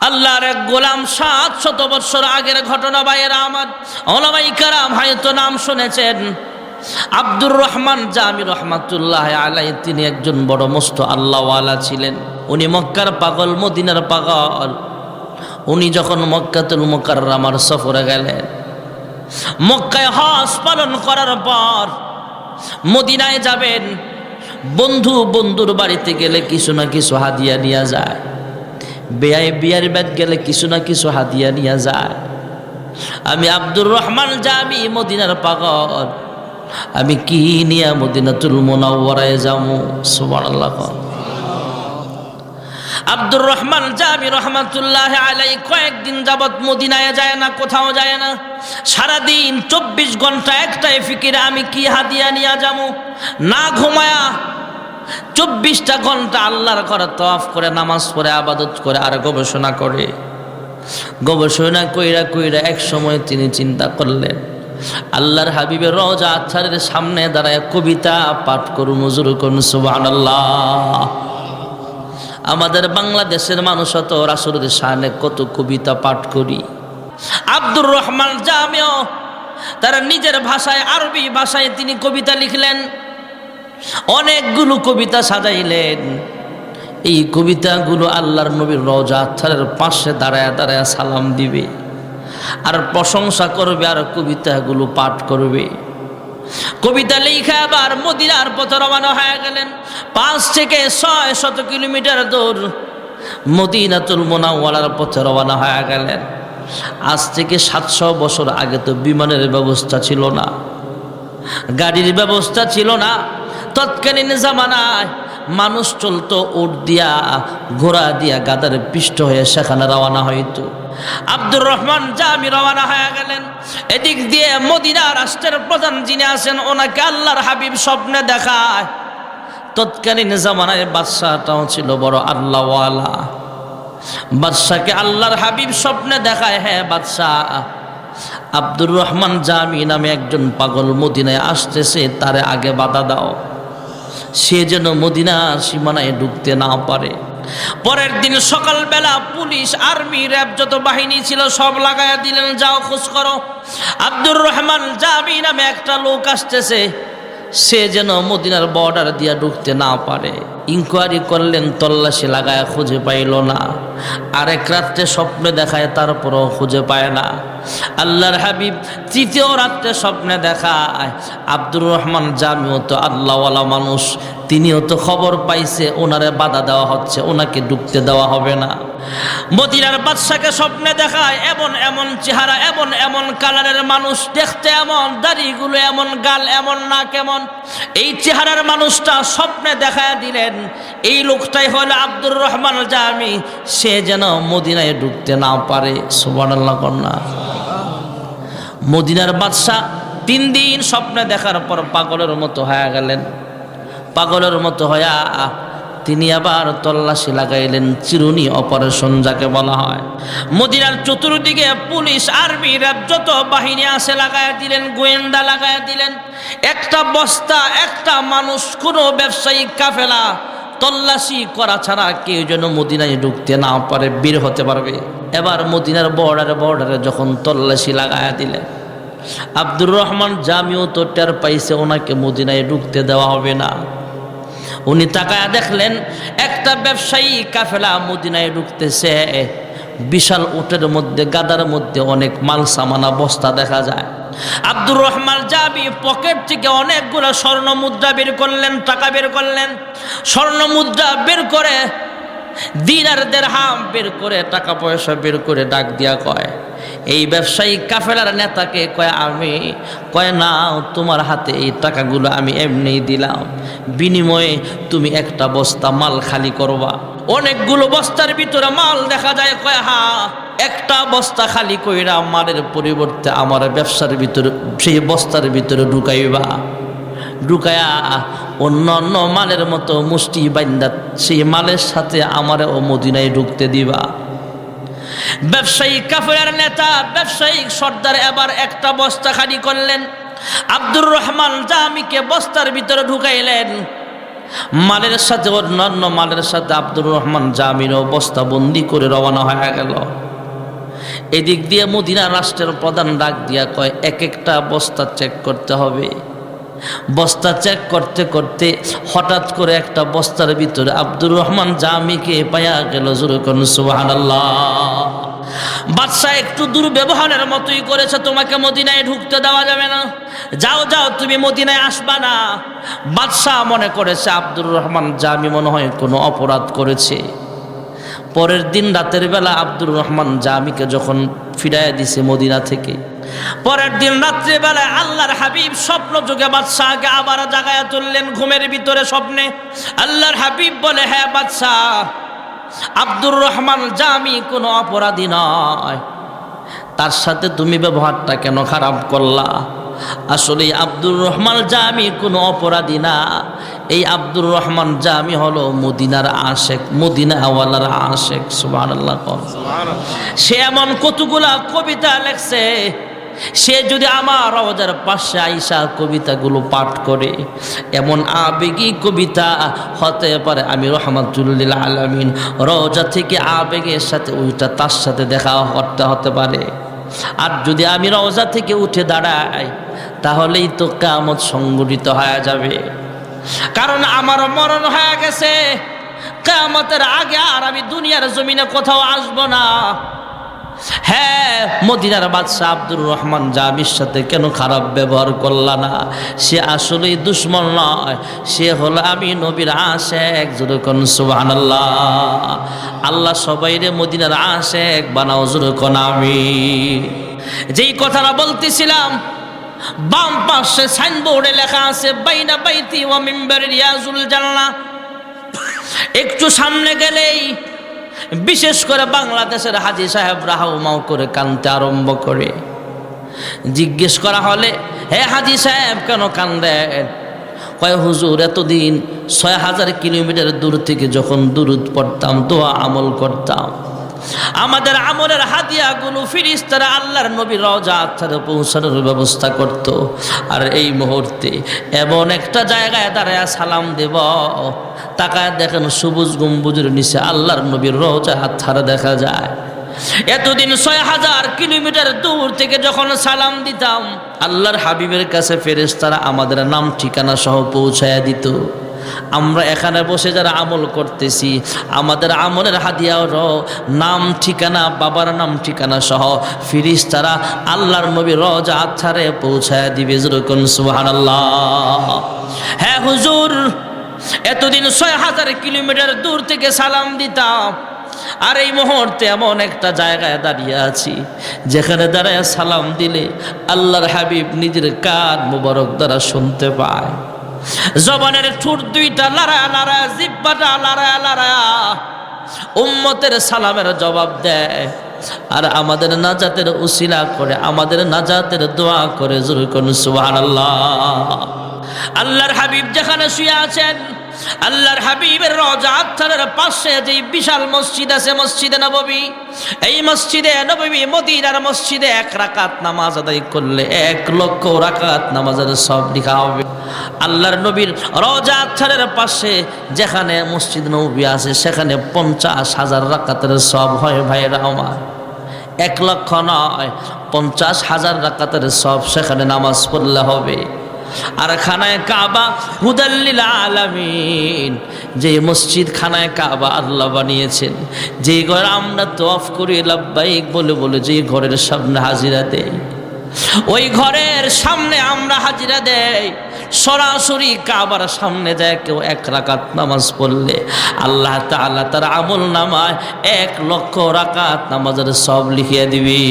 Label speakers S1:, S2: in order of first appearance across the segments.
S1: আল্লাহর এক গোলাম সাত শত বৎসর আগের ঘটনা বাইরা আমার। ওলামাই কারাম হয়তো নাম শুনেছেন। আব্দুর রহমান জামি রহমাতুল্লাহ আলাই, তিনি একজন বড় মস্ত আল্লাহওয়ালা ছিলেন। উনি মক্কার পাগল, মদিনার পাগল। উনি যখন মক্কাতুল মোকাররামার সফরে গেলেন, মক্কায় হজ পালন করার পর মদিনায় যাবেন, বন্ধু বন্ধুর বাড়িতে গেলে কিছু না কিছু হাদিয়া নিয়ে যায়। বেয়ায় বিয়ার ব্যাট গেলে কিছু না কিছু হাদিয়া নিয়ে যায়। আমি আব্দুর রহমান জামি মদিনার পাগল। আমি কি নিয়ে মদিনাতুল মোনাওয়ারায় যাব? সুবহানাল্লাহ আব্দুর রহমান জামি রহমাতুল্লাহ আলাই কয়েকদিন যাবৎ মদিনায় যায় না, কোথাও যায় না। সারাদিন চব্বিশ ঘণ্টা একটাই ফিকিরে, আমি কি হাদিয়া নিয়ে যাব? না ঘুমায়া চব্বিশটা ঘণ্টা আল্লাহর করে তফ করে, নামাজ পড়ে, আবাদত করে আর গবেষণা করে। গবেষণা কইরা কইরা এক সময় তিনি চিন্তা করলেন, আল্লাহর হাবিবের রজা আচ্ছারের সামনে দাঁড়ায় কবিতা পাঠ করু নজর করুন, সুবহানাল্লাহ। আমাদের বাংলাদেশের মানুষ তো রাসুলের সামনে কত কবিতা পাঠ করি। আব্দুর রহমান জামিও, তারা নিজের ভাষায়, আরবি ভাষায় তিনি কবিতা লিখলেন। অনেকগুলো কবিতা সাজাইলেন। এই কবিতাগুলো আল্লাহর নবীর রজা আত্মারের পাশে দাঁড়ায় দাঁড়ায় সালাম দিবে আর প্রশংসা করবে আর কবিতাগুলো পাঠ করবে। কবিতা লেখা আবার মদিনার পথে রওনা হয়ে গেলেন। পাঁচ থেকে ছয় শত কিলোমিটার দূর মদিনাতুল মোনাওয়ালার পথে রওনা হয়ে গেলেন। আজ থেকে সাতশো বছর আগে তো বিমানের ব্যবস্থা ছিল না। গাড়ির ব্যবস্থা ছিল না। তৎকালীন জামানায় মানুষ চলতো উট দিয়া, ঘোড়া দিয়া, গাদার পিষ্ট হয়ে সেখানে রওনা হইতো। আব্দুর রহমান জামি রওনা হয়ে গেলেন। এদিক দিয়ে মদিনা রাষ্ট্রের প্রধান যিনি আছেন, ওনাকে আল্লাহর হাবিব স্বপ্নে দেখায়। তৎকালীন জামানায় বাদশাহটাও ছিল বড় আল্লাহওয়ালা। বাদশাকে আল্লাহর হাবিব স্বপ্নে দেখায় হ্যাঁ বাদশাহ, আব্দুর রহমান জামি নামে একজন পাগল মদিনায় আসতেছে, তারে আগে বাধা দাও। সে যেন মদিনার সীমানায় ঢুকতে না পারে। পরের দিন সকালবেলা পুলিশ, আর্মি, র্যাব যত বাহিনী ছিল সব লাগাইয়া দিলেন, যাও খোঁজ করো। আব্দুর রহমান জামি নামে একটা লোক আসতেছে, সে যেন মদিনার বর্ডার দিয়া ঢুকতে না পারে। ইনকোয়ারি করলেন, তল্লাশি লাগায় খুঁজে পাইল না। আরেক রাত্রে স্বপ্নে দেখায়, তারপরও খুঁজে পায় না। আল্লাহর হাবিব তৃতীয় রাত্রে স্বপ্নে দেখায়, আব্দুর রহমান জামিও তো আল্লাহওয়ালা মানুষ। তিনিও তো খবর পাইছে, ওনারে বাধা দেওয়া হচ্ছে, ওনাকে ডুবতে দেওয়া হবে না। মদিনার বাদশাকে স্বপ্নে দেখায়, এমন এমন চেহারা, এমন এমন কালারের মানুষ, দেখতে এমন, দাড়িগুলো এমন, গাল এমন না কেমন এই চেহারার মানুষটা স্বপ্নে দেখায় দিলেন, এই লোকটাই হলো আব্দুর রহমান জামি, সে যেন মদিনায় ঢুকতে না পারে, সুবহানাল্লাহ কন্যা মদিনার বাদশাহ তিন দিন স্বপ্নে দেখার পর পাগলের মতো হয়ে গেলেন। পাগলের মতো হয়া তিনি আবার তল্লাশি লাগাইলেন, চিরুনি অপারেশন যাকে বলা হয়। মদিনার চতুর্দিকে পুলিশ, আর্মি র্যাব যত বাহিনী আছে, লাগায় দিলেন, গোয়েন্দা লাগায় দিলেন। একটা বস্তা, একটা মানুষ, কোনো ব্যবসায়িক কাফেলা, তল্লাশি করা ছাড়া কেউ যেন মদিনায় ঢুকতে না পারে, বের হতে পারবে। এবার মদিনার বর্ডারে বর্ডারে যখন তল্লাশি লাগায় দিলেন, আব্দুর রহমান জামিও তো টের পাইছে, ওনাকে মদিনায় ঢুকতে দেওয়া হবে না। উনি তাকায়া দেখলেন, একটা ব্যবসায়ী কাফেলা মদিনায় ঢুকতেছে। বিশাল উটের মধ্যে, গাদার মধ্যে অনেক মাল, সামানা, বস্তা দেখা যায়। আব্দুর রহমান জাবি পকেট থেকে অনেকগুলো স্বর্ণ মুদ্রা বের করলেন, টাকা বের করলেন। স্বর্ণ মুদ্রা বের করে দিনার দেড়হাম বের করে, টাকা পয়সা বের করে ডাক দিয়া কয় এই ব্যবসায়ী কাফেলার নেতাকে কয়, আমি কয়, না, তোমার হাতে এই টাকাগুলো আমি এমনি দিলাম। বিনিময়ে তুমি একটা বস্তা মাল খালি করবা। অনেকগুলো বস্তার ভিতরে মাল দেখা যায়, কয়, হা, একটা বস্তা খালি কইরা মালের পরিবর্তে আমার ব্যবসার ভিতরে, সেই বস্তার ভিতরে ঢুকাইবা। ঢুকায়া অন্য অন্য মালের মতো মুষ্টি বাইন্দা সেই মালের সাথে আমার ও মদিনায় ঢুকতে দিবা। ব্যবসায়িক কাফের নেতা ব্যবসায়িক সর্দার এবার একটা বস্তা খালি করলেন। আব্দুর রহমান জামিকে বস্তার ভিতরে ঢুকাইলেন। মালের সাথে অন্যান্য মালের সাথে আব্দুর রহমান জামিরও বস্তাবন্দি করে রওনা হয়ে গেল। এদিক দিয়ে মদিনা রাষ্ট্রের প্রধান ডাক দিয়া কয়, এক একটা বস্তা চেক করতে হবে। বস্তা চেক করতে করতে হঠাৎ করে একটা বস্তার ভিতরে আব্দুর রহমান জামিকে পায়া গেল জুরকন সুবহানাল্লাহ। বাদশাহ একটু দুর্ব্যবহারের মতোই করেছে, তোমাকে মদিনায় ঢুকতে দেওয়া যাবে না। যাও যাও, তুমি মদিনায় আসবা না। বাদশাহ মনে করেছে, আব্দুর রহমান জামি মনে হয় কোনো অপরাধ করেছে। পরের দিন রাতের বেলা আব্দুর রহমান জামিকে যখন ফিরাইয়া দিছে মদিনা থেকে পরের দিন রাত্রিবেলায় আল্লাহর হাবিব স্বপ্ন যুগে বাদশাহকে আবার জাগায় তুললেন ঘুমের ভিতরে স্বপ্নে। আল্লাহর হাবিব বলে হ্যাঁ বাদশাহ, আব্দুর রহমান জামি কোনো অপরাধী নয়। তার সাথে তুমি ব্যবহারটা কেন খারাপ করলা? আসলে আব্দুর রহমান জামি কোনো অপরাধী না। এই আব্দুর রহমান জামি হলো মদিনার আশেক, মদিনাওয়ালার আশেক সুবাহ আল্লাহ সে এমন কতগুলা কবিতা লেখছে সে যদি আমার রওজার পাশে আইসা কবিতাগুলো পাঠ করে, এমন আবেগী কবিতা হতে পারে, আমি রহমাতুল্লিল আলমিন রওজা থেকে আবেগের সাথে ওইটা তার সাথে দেখা করতে হতে পারে। আর যদি আমি রওজা থেকে উঠে দাঁড়াই, তাহলেই তো কামত সংগঠিত হয়ে যাবে। কারণ আমার মরণ হয়ে গেছে কামতের আগে আর আমি দুনিয়ার জমিনে কোথাও আসব না। হ্যাঁ মদিনার বাদশাহ আব্দুর রহমান জামির সাথে কেন খারাপ ব্যবহার করলা না? সে আসলেই দুশ্মন নয়। সে হলো আমি নবীর আশেক। যেরকম সুবাহ আল্লাহ সবাইরে মদিনার আশেক বানাও যেরকম আমি। যেই কথাটা বলতেছিলাম, বাম পাশে সাইনবোর্ডে লেখা আছে, বাইনা বাইতি ওয়া মিম্বার রিয়াজুল জান্নাহ। একটু সামনে গেলেই বিশেষ করে বাংলাদেশের হাজি সাহেব হাউমাউ মাউ করে কানতে আরম্ভ করে। জিজ্ঞেস করা হলে, হে হাজি সাহেব, কেন কান্দেন কয়, হুজুর, এতদিন ছয় হাজার কিলোমিটার দূর থেকে যখন দূরত পড়তাম, দোয়া আমল করতাম। আমাদের আমলের হাদিয়াগুলো ফিরিস তারা আল্লাহর নবীর রজা আত্মারে পৌঁছানোর ব্যবস্থা করত। আর এই মুহূর্তে এমন একটা জায়গায় দাঁড়ায় সালাম দেব। তাকায় দেখেন সবুজ গম্বুজের নিচে আল্লাহর নবীর রজা আত্মারা দেখা যায়। এতদিন ছয় হাজার কিলোমিটার দূর থেকে যখন সালাম দিতাম, আল্লাহর হাবিবের কাছে ফেরেস তারা আমাদের নাম ঠিকানা সহ পৌঁছায়া দিত। আমরা এখানে বসে যারা আমল করতেছি, আমাদের আমলের হাদিয়াও নাম, ঠিকানা, বাবার নাম, ঠিকানা সহ ফিরিস তারা আল্লাহর নবী রজা আত্মারে পৌঁছায় দিবে যেরকম সুহান হ্যাঁ হুজুর, এতদিন ছয় হাজার কিলোমিটার দূর থেকে সালাম দিতাম, আর এই মুহূর্তে এমন একটা জায়গায় দাঁড়িয়ে আছি, যেখানে দাঁড়ায় সালাম দিলে আল্লাহর হাবিব নিজের কান মুবারক দ্বারা শুনতে পায়। জবানের ঠোঁট দুইটা লড়ায়া লড়ায়া জিব্বাটা লড়ায়া লড়ায়া উম্মতের সালামের জবাব দেয়। আর আমাদের নাজাতের উসিলা করে, আমাদের নাজাতের দোয়া করে আল্লাহর হাবিব যেখানে শুয়ে আছেন, আল্লাহর হাবিবের রজা আত্মারের পাশে যে বিশাল মসজিদ আছে, মসজিদে নববী, এই মসজিদে নববী মদিনার মসজিদে এক রাকাত নামাজ আদায় করলে এক লক্ষ রাকাত নামাজের সব লিখা হবে। আল্লাহর নবীর রজা আত্মারের পাশে যেখানে মসজিদ নবী আছে, সেখানে পঞ্চাশ হাজার রাকাতের সব হয় ভাইয়েরা আমার। এক লক্ষ নয়, পঞ্চাশ হাজার রাকাতের সব সেখানে নামাজ পড়লে হবে। আর খানায় কাবা হুদাল্লিল আলামিন, যে মসজিদ খানায় কাবা আল্লাহ বানিয়েছেন। যে ঘর আমরা তফ করি লাব্বাইক বলে বলে যে ঘরের সামনে হাজিরা দেই। ওই ঘরের সামনে আমরা হাজিরা দেই। সরাসরি কাবার সামনে যায়, কেউ এক রাকাত নামাজ পড়লে। আল্লাহ তাআলা তার আমল নামায় এক লক্ষ রাকাত নামাজের সব লিখিয়ে দিবি।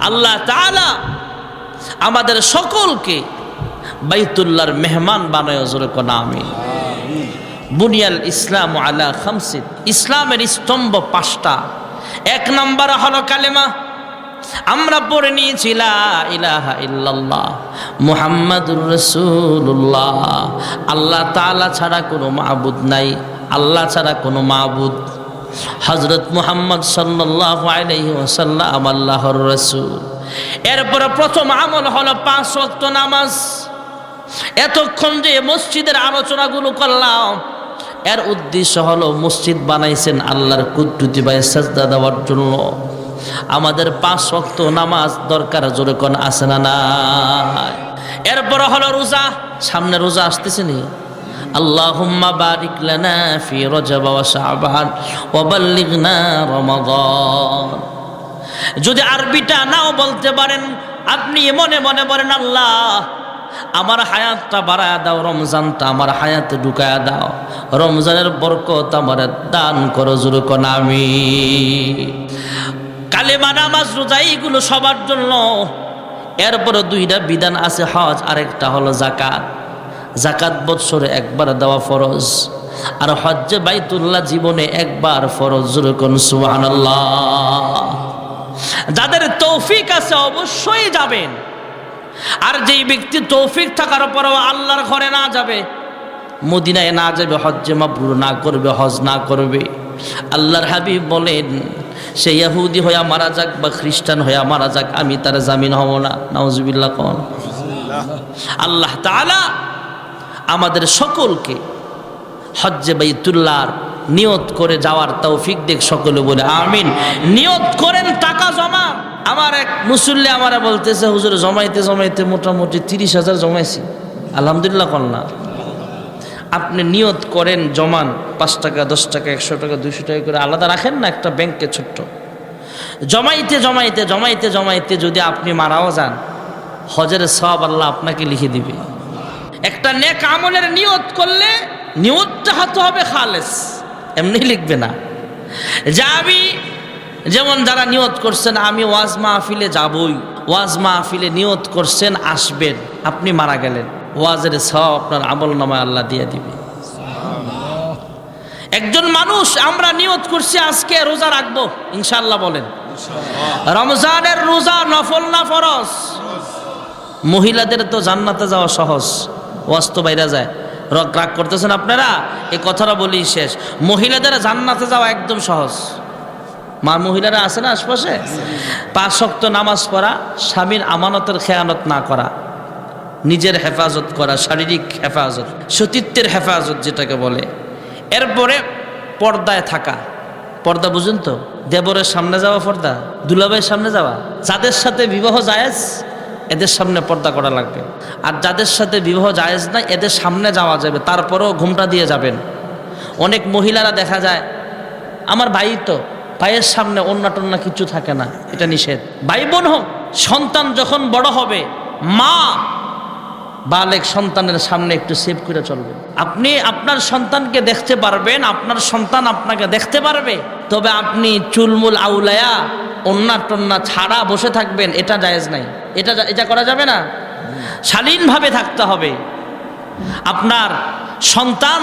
S1: আল্লাহ তাআলা আমাদের সকলকে বাইতুল্লাহর মেহমান বানায়, জোরে কোনা আমি বুনিয়াল ইসলাম আলা খামসিদ ইসলামের স্তম্ভ পাঁচটা। এক নম্বর হলো কালেমা। আমরা পড়ে নিয়েছি, লা ইলাহা ইল্লাল্লাহ, মুহাম্মাদুর রাসূলুল্লাহ। আল্লাহ তালা ছাড়া কোনো মাহবুদ নাই, আল্লাহ ছাড়া কোনো মাবুদ। হজরত মুহাম্মদ আলাইহি ওয়াসাল্লাম, আল্লাহর রাসূল। এরপরে প্রথম আমল হলো পাঁচ ওয়াক্ত নামাজ। এতক্ষণ যে মসজিদের আলোচনাগুলো করলাম, এর উদ্দেশ্য হলো মসজিদ বানাইছেন আল্লাহর কুদ্দুতি বাই সাজদা দেওয়ার জন্য। আমাদের পাঁচ ওয়াক্ত নামাজ দরকার, জোরে কোন আছে না নাই? এরপর হলো রোজা। সামনে রোজা আসতেছে নি? লানা ফি রজব ওয়া শাবান ওয়া বাল্লিগনা রমাদান। যদি আরবিটা নাও বলতে পারেন, আপনি মনে মনে বলেন, আল্লাহ, আমার হায়াতটা বাড়ায় দাও, রমজানটা আমার হায়াতে ঢুকায়া দাও। রমজানের বরকত আমার দান করো জুরুকন আমি কালেমা নামাজ, রোজা, এইগুলো সবার জন্য। এরপরে দুইটা বিধান আছে, হজ, আরেকটা হলো জাকাত জাকাত বৎসরে একবার দেওয়া ফরজ। আর হজ্জে বাইতুল্লাহ জীবনে একবার ফরজ জুরুকন সুবহানাল্লাহ। যাদের তৌফিক আছে অবশ্যই যাবেন। আর যেই ব্যক্তি তৌফিক থাকার পরেও আল্লাহর ঘরে না যাবে, মদিনায় না যাবে, হজ্জে মাবরুর না করবে, হজ না করবে, আল্লাহর হাবিব বলেন সে ইয়াহুদি হইয়া মারা যাক বা খ্রিস্টান হইয়া মারা যাক, আমি তার জামিন হব না। নাউজুবিল্লাহ কন আল্লাহ তাআলা আমাদের সকলকে হজ্জে বাইতুল্লাহর নিয়ত করে যাওয়ার তৌফিক দেখ সকলে বলে, আমিন। নিয়ত করেন, টাকা জমা। আমার এক মুসল্লি আমারা বলতেছে, হুজুর, জমাইতে জমাইতে মোটামুটি তিরিশ হাজার জমাইছি। আলহামদুলিল্লাহ কন্যা আপনি নিয়ত করেন জমান পাঁচ টাকা, দশ টাকা, একশো টাকা দুশো টাকা করে আলাদা রাখেন না? একটা ব্যাংকে ছোট্ট। জমাইতে জমাইতে জমাইতে জমাইতে যদি আপনি মারাও যান, হজের সব আল্লাহ আপনাকে লিখে দিবে। একটা নেক আমলের নিয়ত করলে নিয়তটা হতে হবে খালেস। এমনি লিখবে না। যা আমি যেমন যারা নিয়ত করছেন, আমি ওয়াজ মাহফিলে যাবই। ওয়াজ মাহফিলে নিয়ত করছেন, আসবেন, আপনি মারা গেলেন। ওয়াজের সব আপনার আমল নামায় আল্লাহ দিয়ে দিবে। একজন মানুষ আমরা নিয়ত করছি আজকে রোজা রাখব ইনশাল্লাহ বলেন। রমজানের রোজা নফল না ফরজ? মহিলাদের তো জান্নাতে যাওয়া সহজ ওয়াজ তো বাইরে যায়। রক রাগ করতেছেন আপনারা? এই কথাটা বলি শেষ। মহিলাদের জান্নাতে যাওয়া একদম সহজ। মা মহিলারা আছে না আশপাশে? পাঁচ শক্ত নামাজ পড়া স্বামীর আমানতের খেয়ানত না করা। নিজের হেফাজত করা, শারীরিক হেফাজত, সতীত্বের হেফাজত যেটাকে বলে। এরপরে পর্দায় থাকা। পর্দা বুঝুন তো? দেবরের সামনে যাওয়া পর্দা, দুলাভাইয়ের সামনে যাওয়া। যাদের সাথে বিবাহ জায়েজ, এদের সামনে পর্দা করা লাগবে। আর যাদের সাথে বিবাহ জায়েজ না এদের সামনে যাওয়া যাবে, তারপরেও ঘুমটা দিয়ে যাবেন। অনেক মহিলারা দেখা যায়, আমার ভাই তো, ভাইয়ের সামনে অন্য টন্য কিছু থাকে না, এটা নিষেধ। ভাই বোন হোক, সন্তান যখন বড় হবে, মা বালেক সন্তানের সামনে একটু সেভ করে চলবেন আপনি আপনার সন্তানকে দেখতে পারবেন, আপনার সন্তান আপনাকে দেখতে পারবে, তবে আপনি চুলমুল আউলায়া অন্যা টন্না ছাড়া বসে থাকবেন, এটা জায়েজ নাই। এটা এটা করা যাবে না? শালীনভাবে থাকতে হবে। আপনার সন্তান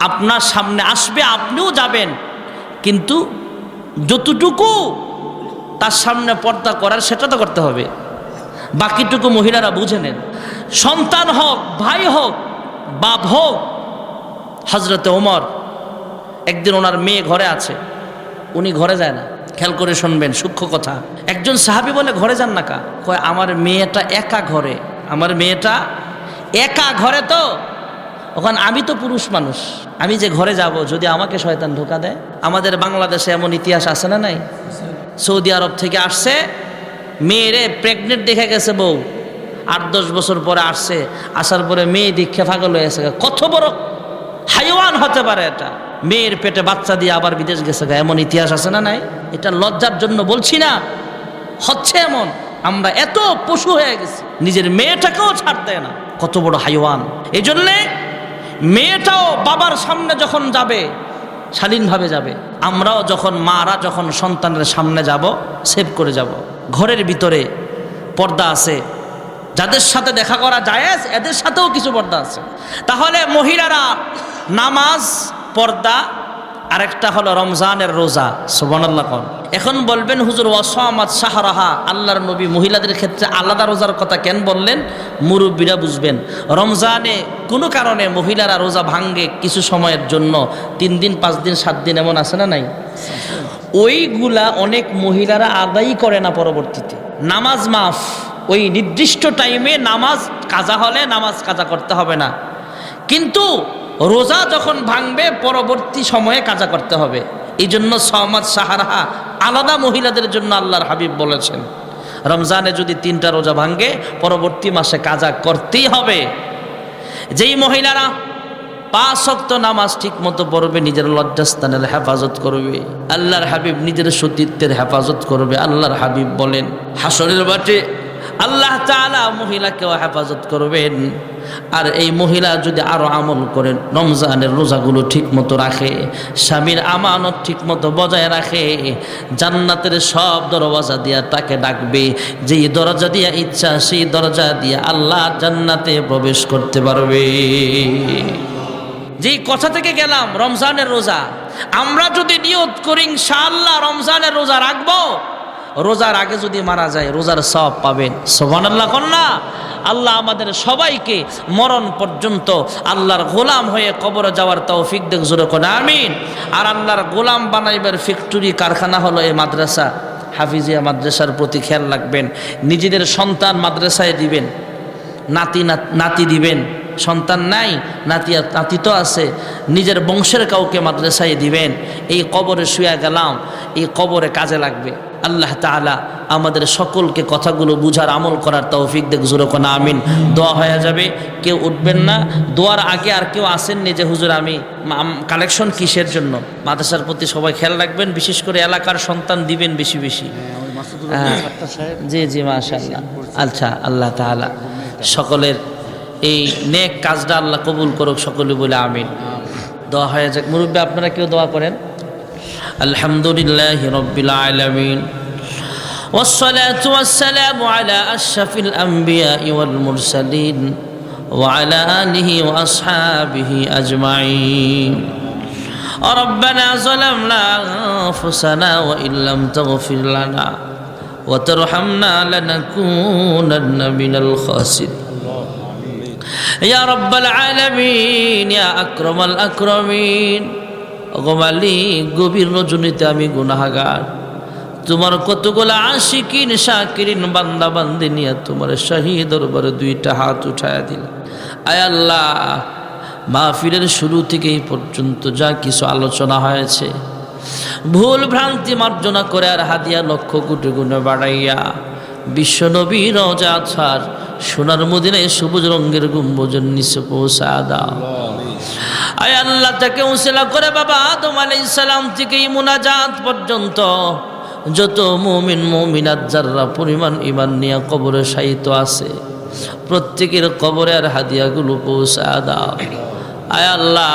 S1: আপনার সামনে আসবে, আপনিও যাবেন, কিন্তু যতটুকু তার সামনে পর্দা করার, সেটা তো করতে হবে। বাকিটুকু মহিলারা বুঝে নেন। সন্তান হোক, ভাই হোক, বাপ হোক হজরতে ওমর, একদিন ওনার মেয়ে ঘরে আছে, উনি ঘরে যায় না। খেয়াল করে শুনবেন, সূক্ষ্ম কথা। একজন সাহাবি বলে, ঘরে যান না কা? কয়, আমার মেয়েটা একা ঘরে। আমার মেয়েটা একা ঘরে তো? ওখানে, আমি তো পুরুষ মানুষ। আমি যে ঘরে যাব, যদি আমাকে শয়তান ঢোকা দেয়? আমাদের বাংলাদেশে এমন ইতিহাস আছে না নাই? সৌদি আরব থেকে আসছে মেয়েরে প্রেগনেন্ট দেখে গেছে বউ। আট, দশ বছর পরে আসছে, আসার পরে মেয়ে দীক্ষা ফাগল হয়ে গেছে। কত বড় হাইওয়ান হতে পারে এটা। মেয়ের পেটে বাচ্চা দিয়ে আবার বিদেশ গেছে এমন ইতিহাস আছে না নাই? এটা লজ্জার জন্য বলছি না। হচ্ছে এমন। আমরা এত পশু হয়ে গেছি, নিজের মেয়েটাকেও ছাড়তে না। কত বড় হাইওয়ান। এই জন্যে মেয়েটাও বাবার সামনে যখন যাবে, শালীনভাবে যাবে, আমরাও যখন, মারা যখন সন্তানের সামনে যাব সেভ করে যাব। ঘরের ভিতরে পর্দা আছে। যাদের সাথে দেখা করা জায়েজ, এদের সাথেও কিছু পর্দা আছে। তাহলে মহিলারা নামাজ, পর্দা, আরেকটা হলো রমজানের রোজা, সুবহানাল্লাহ কন। এখন বলবেন, হুজুর, ওয়াসামাত শাহরাহা। আল্লাহর নবী মহিলাদের ক্ষেত্রে আলাদা রোজার কথা কেন বললেন? মুরব্বীরা বুঝবেন। রমজানে কোনো কারণে মহিলারা রোজা ভাঙ্গে কিছু সময়ের জন্য, তিন দিন, পাঁচ দিন, সাত দিন এমন আছে না নাই? ওইগুলা অনেক মহিলারা আদায়ই করে না পরবর্তীতে। নামাজ মাফ। ওই নির্দিষ্ট টাইমে নামাজ কাজা হলে নামাজ কাজা করতে হবে না। কিন্তু রোজা যখন ভাঙবে, পরবর্তী সময়ে কাজা করতে হবে। এই জন্য সহমদ সাহারাহা আলাদা মহিলাদের জন্য আল্লাহর হাবিব বলেছেন, রমজানে যদি তিনটা রোজা ভাঙ্গে পরবর্তী মাসে কাজা করতেই হবে। যেই মহিলারা পাঁচ শক্ত নামাজ ঠিক মতো পড়বে, নিজের লজ্জাস্থানের হেফাজত করবে। আল্লাহর হাবিব নিজের সতীত্বের হেফাজত করবে, আল্লাহর হাবিব বলেন, হাসরের বাটে আল্লাহ তালা মহিলাকেও হেফাজত করবেন। আর এই মহিলা যদি আরও আমল করেন, রমজানের রোজাগুলো ঠিক মতো রাখে, স্বামীর আমানত ঠিক মতো বজায় রাখে, জান্নাতের সব দরওয়াজা দিয়া তাকে ডাকবে, যেই দরজা দিয়া ইচ্ছা, সেই দরজা দিয়া আল্লাহ জান্নাতে প্রবেশ করতে পারবে। যেই কথা থেকে গেলাম, রমজানের রোজা। আমরা যদি নিয়ত করি, ইনশাআল্লাহ রমজানের রোজা রাখব। রোজার আগে যদি মারা যায়, রোজার সব পাবেন। সোবানাল্লাহ কন্যা। আল্লাহ আমাদের সবাইকে মরণ পর্যন্ত আল্লাহর গোলাম হয়ে কবরে যাওয়ার তৌফিক দেখ জোরে করে আমিন। আর আল্লাহর গোলাম বানাইবার ফ্যাক্টরি কারখানা হলো এই মাদ্রাসা। হাফিজিয়া মাদ্রাসার প্রতি খেয়াল রাখবেন। নিজেদের সন্তান মাদ্রাসায় দিবেন। নাত- নাতি দিবেন। সন্তান নাই নাতি নাতি তো আছে নিজের বংশের কাউকে মাদ্রাসায় দিবেন এই কবরে শুয়ে গেলাম এই কবরে কাজে লাগবে। আল্লাহ তাআলা আমাদের সকলকে কথাগুলো বুঝার আমল করার তৌফিক দেখ জুরকনা আমিন। দোয়া হয়ে যাবে কেউ উঠবেন না। দোয়ার আগে আর কেউ আসেননি যে হুজুর আমি কালেকশন কিসের জন্য? মাদ্রাসার প্রতি সবাই খেয়াল রাখবেন বিশেষ করে এলাকার সন্তান দিবেন বেশি বেশি। হ্যাঁ। জি জি মাশাআল্লাহ। আচ্ছা আল্লাহ তাআলা সকলের এই নেক কাজটা আল্লাহ কবুল করুক সকলে বলে আমিন দোয়া হয়ে যাক মুরব্বী আপনারা কেউ দোয়া করেন আলহামদুলিল্লাহ রব্বিল আলামিন والصلاة والسلام على أشرف الأنبياء والمرسلين وعلى آله وأصحابه أجمعين ربنا ظلمنا أنفسنا وإن لم تغفر لنا وترحمنا لنكونن من الخاسرين ইয়া রব্বাল আলামিন, ইয়া আক্রমাল গভীর রজনীতে আমি গুনাহাগার। তোমার কতগুলো আশিকিন, শাকিরিন বান্দা বান্দি নিয়ে তোমার শাহী দরবারে দুইটা হাত উঠায়া দিল আয় আল্লাহ, মাহফিলের শুরু থেকে এই পর্যন্ত যা কিছু আলোচনা হয়েছে, ভুল ভ্রান্তি মার্জনা করে আর হাদিয়া লক্ষ কোটি গুণে বাড়াইয়া, বিশ্বনবী রাজা ছাড় সোনার মদিনায় সবুজ রঙের গুম্বজের নিচে পৌঁছা দাও আয় আল্লাহ, তাকে করে বাবা আদম আলাইহিস সালাম থেকে মুনাজাত পর্যন্ত। যত মুমিন, মুমিনাত যাররা পরিমাণ ইমান নিয়ে কবরে সাহিত্য আছে, প্রত্যেকের কবরে আর হাদিয়াগুলো পৌঁছা দাও আয় আল্লাহ,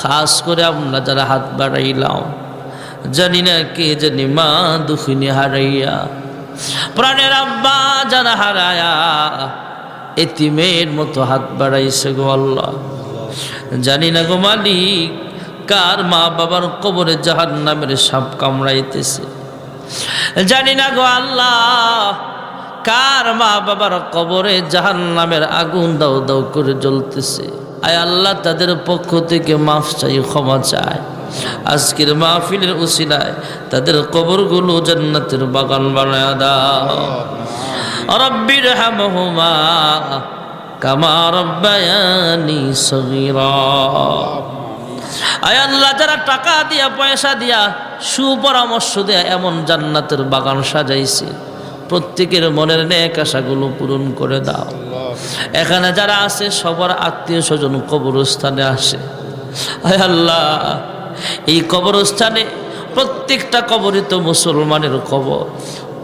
S1: খাস করে আমরা যারা হাত বাড়াইলাম, জানি না কে জানি মা দুঃখিনী হারাইয়া প্রাণের আব্বা যারা হারায়া এতিমের মতো হাত বাড়াইছে গো আল্লাহ। জানি না গো মালিক, কার মা বাবার কবরে জাহান নামের সাপ কামড়াইতেছে। জানি না গো আল্লাহ, কার মা বাবার কবরে জাহান নামের আগুন দাও দাও করে জ্বলতেছে। আয় আল্লাহ তাদের পক্ষ থেকে মাফ চাই ক্ষমা চায় আজকের মাহফিলের উসিলায় তাদের কবরগুলো জান্নাতের বাগান বানায় দাও। রব্বির হামহুমা কামা রব্বায়ানি সগীরা। আয় আল্লাহ যারা টাকা দিয়া পয়সা দিয়া সুপরামর্শ দেয়া এমন জান্নাতের বাগান সাজাইছে প্রত্যেকের মনের নেক আশাগুলো পূরণ করে দাও। এখানে যারা আছে, সবার আত্মীয় স্বজন কবরস্থানে আসে। আয় আল্লাহ, এই কবরস্থানে প্রত্যেকটা কবরই তো মুসলমানের কবর।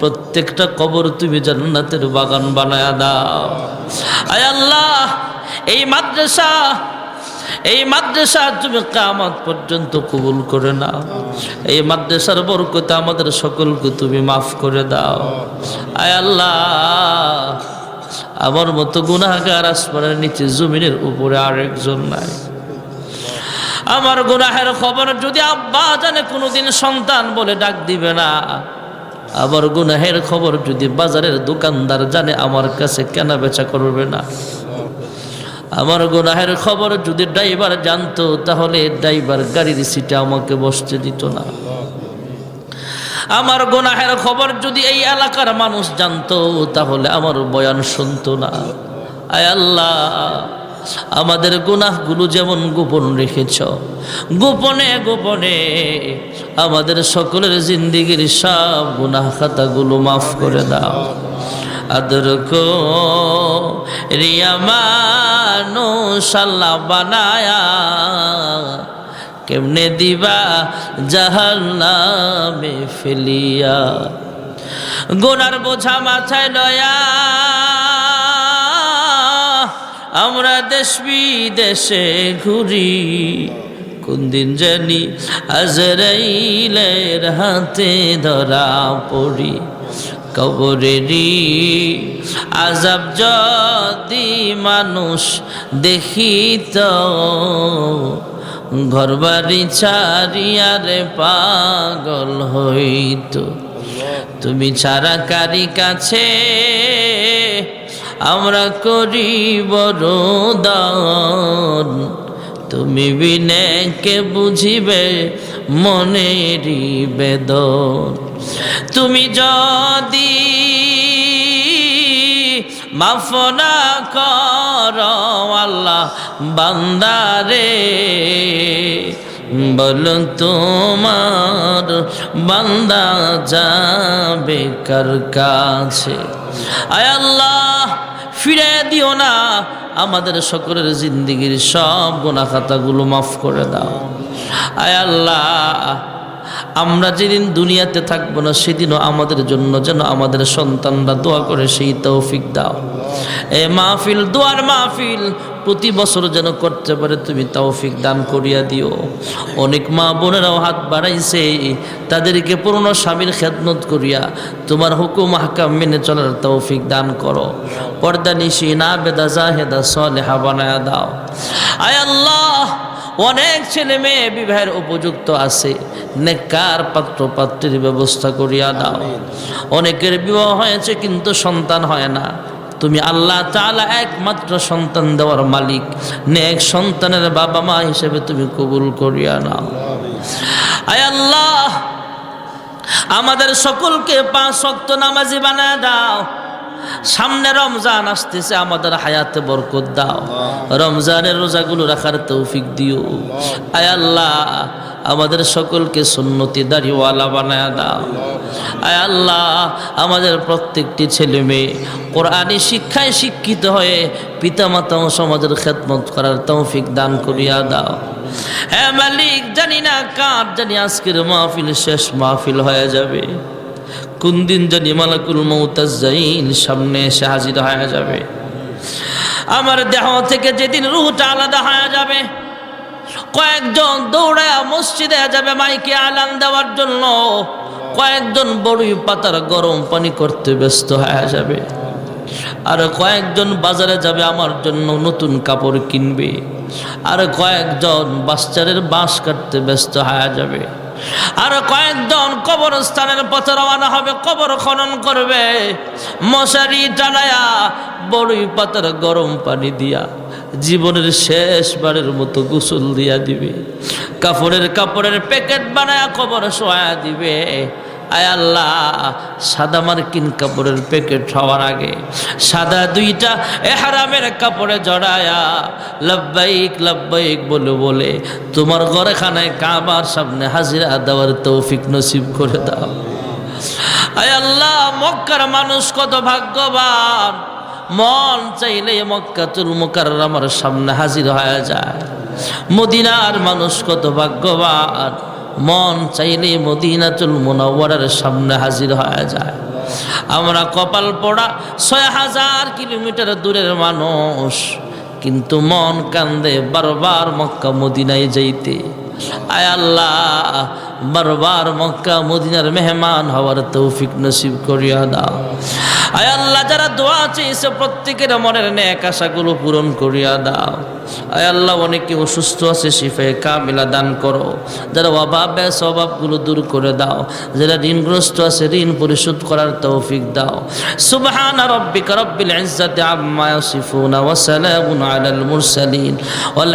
S1: প্রত্যেকটা কবর তুমি জান্নাতের বাগান বানায়া দাও। আয় আল্লাহ, এই মাদ্রাসা এই মাদ্রাসা তুমি কামাত পর্যন্ত কবুল করে নাও। এই মাদ্রাসার বরকতে আমাদের সকলকে তুমি মাফ করে দাও। আয় আল্লাহ, আমার মতো গুনাহগার আসমানের নিচে জমিনের উপরে আরেকজন নাই। আমার গুনাহের খবর যদি আব্বা জানে, কোনোদিন সন্তান বলে ডাক দিবে না। আবার গুনাহের খবর যদি বাজারের দোকানদার জানে, আমার কাছে কেনা বেচা করবে না। আমার গুনাহের খবর যদি ড্রাইভার জানতো, তাহলে ড্রাইভার গাড়ির সিটে আমাকে বসতে দিত না। আমার গোনাহের খবর যদি এই এলাকার মানুষ জানতো, তাহলে আমার বয়ান শুনতো না। আয় আল্লাহ, আমাদের গুনাহগুলো যেমন গোপন রেখেছ, গোপনে গোপনে আমাদের সকলের জিন্দিগির সব গুনাহ খাতাগুলো মাফ করে দাও। আদর কো। রিয়ামানো সাল্লা বানায়া। কেমনে দিবা জাহাল নামে ফেলিয়া। গোনার বোঝা মাথায় লয়া। আমরা দেশ বিদেশে ঘুরি। কোন দিন জানি আজরাইলের হাতে ধরা পড়ি। কবরেরই আজাব যদি মানুষ দেখিত, ঘরবাড়ি ছাড়িয়ারে পাগল হইত। তুমি ছাড়া কারি কাছে আমরা করি বরদান তুমি বিনে কে বুঝিবে মনেরই বেদন। তুমি যদি মাফ না কর আল্লাহ বান্দারে, বল তোমার বান্দা যাবে কার কাছে? আয় আল্লাহ, ফিরে দিও না আমাদের সকলের জিন্দিগির সব গোনা খাতাগুলো মাফ করে দাও। আয় আল্লাহ আমরা যেদিন দুনিয়াতে থাকব না, সেদিনও আমাদের জন্য যেন আমাদের সন্তানরা দোয়া করে সেই তৌফিক দাও। এ মাহফিল, দোয়ার মাহফিল প্রতি বছর যেন করতে পারে, তুমি তৌফিক দান করিয়া দিও। অনেক মা বোনেরাও হাত বাড়াইছে, তাদেরকে পুরনো স্বামীর খেদমত করিয়া তোমার হুকুম, হাকাম মেনে চলার তৌফিক দান করো। পর্দা নিশি না বেদা জাহেদা, সলেহা বানায়া দাও। আয় আল্লাহ অনেক ছেলে মেয়ে বিবাহের উপযুক্ত আছে। নেকার পাত্র পাত্রীর ব্যবস্থা করিয়া দাও। অনেকের বিবাহ হয়েছে কিন্তু সন্তান হয় না। তুমি আল্লাহ তাআলা একমাত্র সন্তান দেওয়ার মালিক। নেক সন্তানের বাবা মা হিসেবে তুমি কবুল করিয়া নাও। আয় আল্লাহ আমাদের সকলকে পাঁচ শক্ত নামাজি বানায় দাও। সামনে রমজান আসতেছে আমাদের হায়াতে বরকত দাও। রমজানের রোজাগুলো রাখার তৌফিক দিও। আয় আল্লাহ আমাদের সকলকে সুন্নতি দাড়িওয়ালা বানায় দাও। আয় আল্লাহ আমাদের প্রত্যেকটি ছেলে মেয়ে কোরআনী শিক্ষায় শিক্ষিত হয়ে পিতামাতা ও সমাজের খেদমত করার তৌফিক দান করিয়া দাও। হ্যাঁ মালিক জানি না কার জানি আজকের মাহফিল শেষ মাহফিল হয়ে যাবে। কোন দিন জানি মালাকুল মৌতাজাইন সামনে এসে হাজির হয়ে যাবে। আমার দেহ থেকে যেদিন রুহটা আলাদা হয়ে যাবে, কয়েকজন দৌড়ায় মসজিদে যাবে মাইকে আলান দেওয়ার জন্য, কয়েকজন বড়ই পাতার গরম পানি করতে ব্যস্ত হয়ে যাবে। আর কয়েকজন বাজারে যাবে আমার জন্য নতুন কাপড় কিনবে। আর কয়েকজন বাচ্চারের বাঁশ কাটতে ব্যস্ত হয়ে যাবে। আর কয়েকজন কবরস্থানের পথে রওনা হবে, কবর খনন করবে। মশারি টানায়া বড়ই পাতার গরম পানি দিয়া জীবনের শেষবারের মতো গোসল দিয়া দিবে। কাপড়ের কাপড়ের প্যাকেট বানায়া কবর শোয়া দিবে। আয় আল্লাহ, সাদা মার্কিন কাপড়ের প্যাকেট হওয়ার আগে, সাদা দুইটা এহারামের কাপড়ে জড়ায়া, লব্বাইক লব্বাইক বলে বলে, তোমার ঘরে খানায় কাবার সামনে হাজিরা দেওয়ার তৌফিক নসিব করে দাও। আয় আল্লাহ, মক্কার মানুষ কত ভাগ্যবান, মন চাইলে মক্কাতুল মুকার আমার সামনে হাজির হয়ে যায়। মদিনার মানুষ কত ভাগ্যবান। মন চাইলে মদিনাতুল মুনাওয়ারার সামনে হাজির হয়ে যায়। আমরা কপাল পড়া ছয় হাজার কিলোমিটার দূরের মানুষ, কিন্তু মন কান্দে বারবার মক্কা মদিনায় যাইতে। আয় আল্লাহ বারবার মক্কা, মদিনার মেহমান হওয়ার তৌফিক নসিব করিয়া দাও। আয় আল্লাহ, যারা দোয়া চেয়েছে প্রত্যেকের মনের ন্যাক আশাগুলো পূরণ করিয়া দাও। আয় আল্লাহ, অনেকে অসুস্থ আছে শিফে কামিলা দান করো। যারা অভাব ব্যাস অভাবগুলো দূর করে দাও। যারা ঋণগ্রস্ত আছে, ঋণ পরিশোধ করার তৌফিক দাও। সুবহান রব্বিক রব্বিল ইজ্জাতি আম্মা ইয়াসিফুন ওয়া সালামুন আলাল মুরসালিন। ওয়াল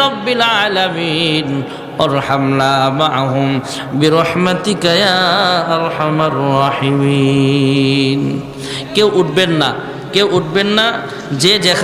S1: রব্বিল আলামিন। وارحمنا معهم برحمتك يا أرحم الراحمين কেউ উঠবেন না কেউ উঠবেন না যে যেখানে